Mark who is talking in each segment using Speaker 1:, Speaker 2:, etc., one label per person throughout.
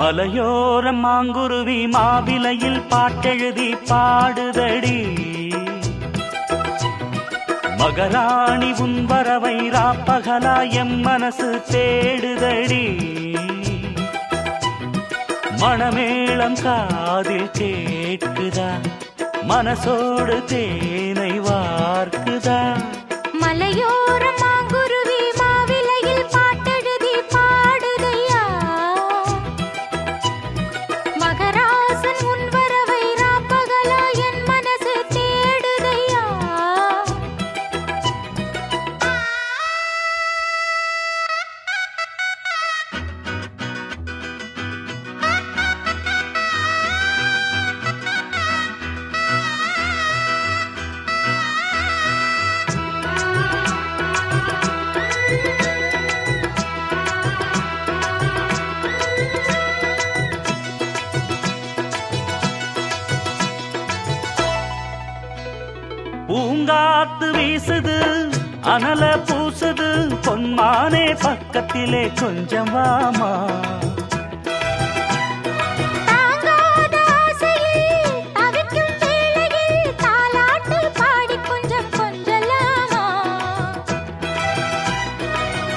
Speaker 1: மலையோர மாங்குருவி மாவிலையில் பாட்டெழுதி பாடுதடி. மகராணி உன் வரவை ராப்பகலா எம் மனசு தேடுதடி. மணமேளம் காதில் கேட்குதா? மனசோடு தேனை வார்க்குதா? பூங்காத்து வீசுது அனல பூசுது பொன்மானே பக்கத்திலே கொஞ்சம் வாமா.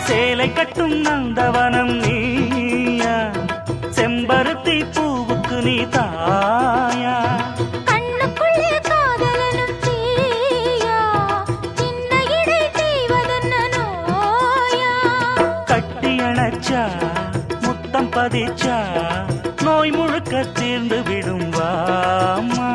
Speaker 1: சேலை கட்டும் நந்தவனம் நீயா செம்பருத்தி பூவுக்கு நீ தாயா. நினைச்சா முத்தம் பதிச்சா நோய் முழுக்க தீர்ந்து விடும் வாமா.